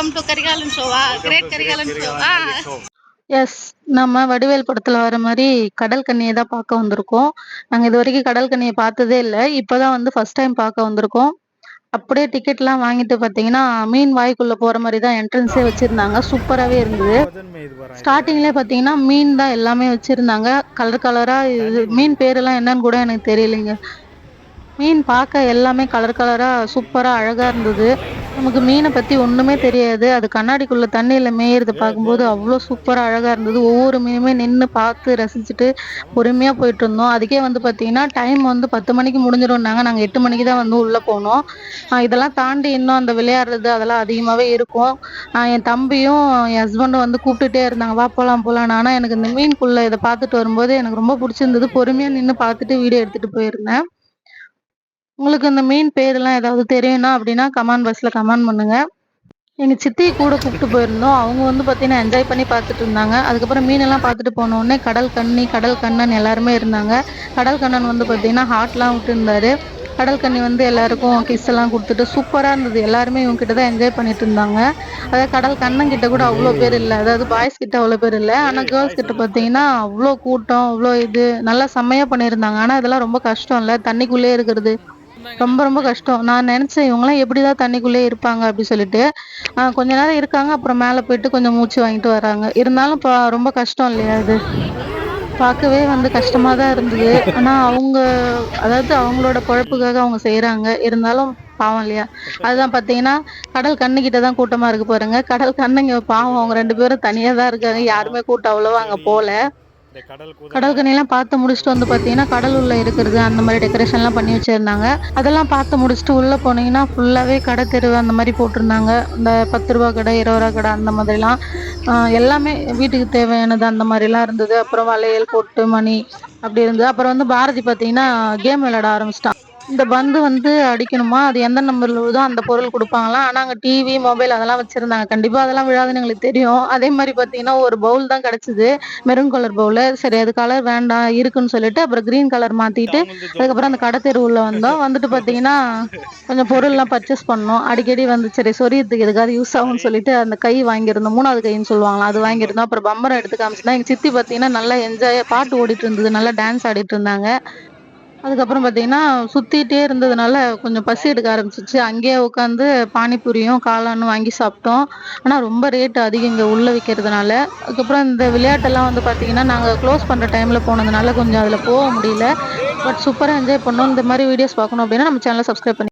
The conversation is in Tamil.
வெல்கம் டு கரிகாலன் ஷோவா கிரேட் கரிகாலன் ஷோவா எஸ் நம்ம வடிவேல் படத்துல வர மாதிரி கடல் கன்னியை தான் பார்க்க வந்திருக்கோம். நாங்க இது வரைக்கும் கடல் கன்னியை பார்த்ததே இல்லை. இப்பதான் வந்து ஃபர்ஸ்ட் டைம் பார்க்க வந்திருக்கோம். அப்படியே டிக்கெட்லாம் வாங்கிட்டு பார்த்தீங்கன்னா மீன் வாய்க்குள்ள போற மாதிரி தான் என்ட்ரன்ஸே வச்சிருந்தாங்க. சூப்பராகவே இருந்தது. ஸ்டார்டிங்லேயே பார்த்தீங்கன்னா மீன் தான் எல்லாமே வச்சிருந்தாங்க. கலர் கலரா இது மீன் பேரெல்லாம் என்னன்னு கூட எனக்கு தெரியலைங்க. மீன் பார்க்க எல்லாமே கலர் கலராக சூப்பராக அழகாக இருந்தது. நமக்கு மீனை பற்றி ஒன்றுமே தெரியாது. அது கண்ணாடிக்குள்ளே தண்ணியில் மேயறது பார்க்கும்போது அவ்வளோ சூப்பராக அழகாக இருந்தது. ஒவ்வொரு மீனுமே நின்று பார்த்து ரசிச்சுட்டு பொறுமையாக போயிட்டு இருந்தோம். அதுக்கே வந்து பார்த்திங்கன்னா டைம் வந்து பத்து மணிக்கு முடிஞ்சிரும்னாங்க நாங்கள் எட்டு மணிக்கு தான் வந்து உள்ளே போனோம். இதெல்லாம் தாண்டி இன்னும் அந்த விளையாடுறது அதெல்லாம் அதிகமாகவே இருக்கும். என் தம்பியும் என் ஹஸ்பண்டும் வந்து கூப்பிட்டுட்டே இருந்தாங்க. வா போகலாம் போகலாம் ஆனால் எனக்கு இந்த மீன்குள்ளே இதை பார்த்துட்டு வரும்போது எனக்கு ரொம்ப பிடிச்சிருந்தது. பொறுமையாக நின்று பார்த்துட்டு வீடியோ எடுத்துகிட்டு போயிருந்தேன். உங்களுக்கு இந்த மீன் பேரெல்லாம் ஏதாவது தெரியும்னா அப்படின்னா கமெண்ட் பாக்ஸ்ல கமெண்ட் பண்ணுங்க. எங்க சித்தி கூட கூப்பிட்டு போயிருந்தோம். அவங்க வந்து பார்த்தீங்கன்னா என்ஜாய் பண்ணி பார்த்துட்டு இருந்தாங்க. அதுக்கப்புறம் மீனெல்லாம் பார்த்துட்டு போன உடனே கடல் கண்ணி கடல் கண்ணன் எல்லாருமே இருந்தாங்க. கடல் கண்ணன் வந்து பார்த்தீங்கன்னா ஹார்ட்லாம் விட்டு இருந்தாரு. கடல் கண்ணி வந்து எல்லாருக்கும் கிஸ் எல்லாம் கொடுத்துட்டு சூப்பராக இருந்தது. எல்லாருமே இவங்க கிட்ட தான் என்ஜாய் பண்ணிட்டு இருந்தாங்க. அதாவது கடல் கண்ணன் கிட்ட கூட அவ்வளோ பேர் இல்லை. அதாவது பாய்ஸ் கிட்ட அவ்வளோ பேர் இல்லை. ஆனால் கேர்ள்ஸ் கிட்ட பார்த்தீங்கன்னா அவ்வளோ கூட்டம் அவ்வளோ இது நல்லா செம்மையா பண்ணியிருந்தாங்க. ஆனால் இதெல்லாம் ரொம்ப கஷ்டம் இல்லை. தண்ணிக்குள்ளே இருக்கிறது. ரொம்ப ரொம்ப கஷ்டம். நான் நினைச்சேன் இவங்கெல்லாம் எப்படிதான் தண்ணிக்குள்ளேயே இருப்பாங்க அப்படி சொல்லிட்டு. ஆஹ் கொஞ்ச நேரம் இருக்காங்க அப்புறம் மேலே போயிட்டு கொஞ்சம் மூச்சு வாங்கிட்டு வராங்க. இருந்தாலும் பா- ரொம்ப கஷ்டம் இல்லையா அது பார்க்கவே வந்து கஷ்டமா தான் இருந்தது. ஆனா அவங்க அதாவது அவங்களோட பொழப்புக்காக அவங்க செய்யறாங்க இருந்தாலும் பாவம் இல்லையா? அதுதான் பாத்தீங்கன்னா கடல் கண்ணுகிட்ட தான் கூட்டமா இருக்கு பாருங்க. கடல் கண்ணுங்க பாவம். அவங்க ரெண்டு பேரும் தனியா தான் இருக்காங்க. யாருமே கூட்டம் அவ்வளவா அங்க போல. கடல் கண்ணிலாம் பார்த்து முடிச்சுட்டு வந்து பார்த்தீங்கன்னா கடல் உள்ள இருக்கிறது அந்த மாதிரி டெக்கரேஷன்லாம் பண்ணி வச்சிருந்தாங்க. அதெல்லாம் பார்த்து முடிச்சுட்டு உள்ள போனீங்கன்னா ஃபுல்லாவே கடை தெருவு அந்த மாதிரி போட்டிருந்தாங்க. இந்த பத்து ரூபா கடை இருபது ரூபா கடை அந்த மாதிரிலாம். எல்லாமே வீட்டுக்கு தேவையானது அந்த மாதிரிலாம் இருந்தது. அப்புறம் வளையல் பொட்டு மணி அப்படி இருந்தது. அப்புறம் வந்து பாரதி பார்த்தீங்கன்னா கேம் விளையாட ஆரம்பிச்சிட்டான். இந்த பந்து வந்து அடிக்கணுமா? அது எந்த நம்பர்ல விழுதோ அந்த பொருள் கொடுப்பாங்களாம் ஆனா அங்க டிவி மொபைல் அதெல்லாம் வச்சிருந்தாங்க. கண்டிப்பா அதெல்லாம் விழாதுன்னு எங்களுக்கு தெரியும். அதே மாதிரி பாத்தீங்கன்னா ஒரு பவுல் தான் கிடைச்சது. மெரூன் கலர் பவுல் சரி அது கலர் வேண்டாம் இருக்குன்னு சொல்லிட்டு அப்புறம் கிரீன் கலர் மாத்திட்டு அதுக்கப்புறம் அந்த கடை தெரு உள்ள வந்தோம். வந்துட்டு பாத்தீங்கன்னா கொஞ்சம் பொருள்லாம் பர்ச்சேஸ் பண்ணோம். அடிக்கடி வந்து சரி சொரியத்துக்கு எதுக்காவது யூஸ் ஆகும்னு சொல்லிட்டு அந்த கை வாங்கியிருந்தோம். மூணாவது கைன்னு சொல்லுவாங்களா அது வாங்கியிருந்தோம். அப்புறம் பம்பரம் எடுத்து காமிச்சிருந்தா எங்க சித்தி பாத்தீங்கன்னா நல்லா என்ஜாய் பாட்டு ஓடிட்டு இருந்தது. நல்லா டான்ஸ் ஆடிட்டு இருந்தாங்க. அதுக்கப்புறம் பார்த்தீங்கன்னா சுற்றிட்டே இருந்ததுனால கொஞ்சம் பசி எடுக்க ஆரம்பிச்சிச்சு. அங்கேயே உட்காந்து பானிபூரியும் காளானும் வாங்கி சாப்பிட்டோம். ஆனால் ரொம்ப ரேட் அதிகம் இங்கே உள்ளே விற்கிறதுனால அதுக்கப்புறம் இந்த விளையாட்டெல்லாம் வந்து பார்த்தீங்கன்னா நாங்கள் க்ளோஸ் பண்ணுற டைமில் போனதுனால கொஞ்சம் அதில் போக முடியல. பட் சூப்பராக என்ஜாய் பண்ணோம். இந்த மாதிரி வீடியோஸ் பார்க்கணும் அப்படின்னா நம்ம சேனலை சப்ஸ்கிரைப் பண்ணி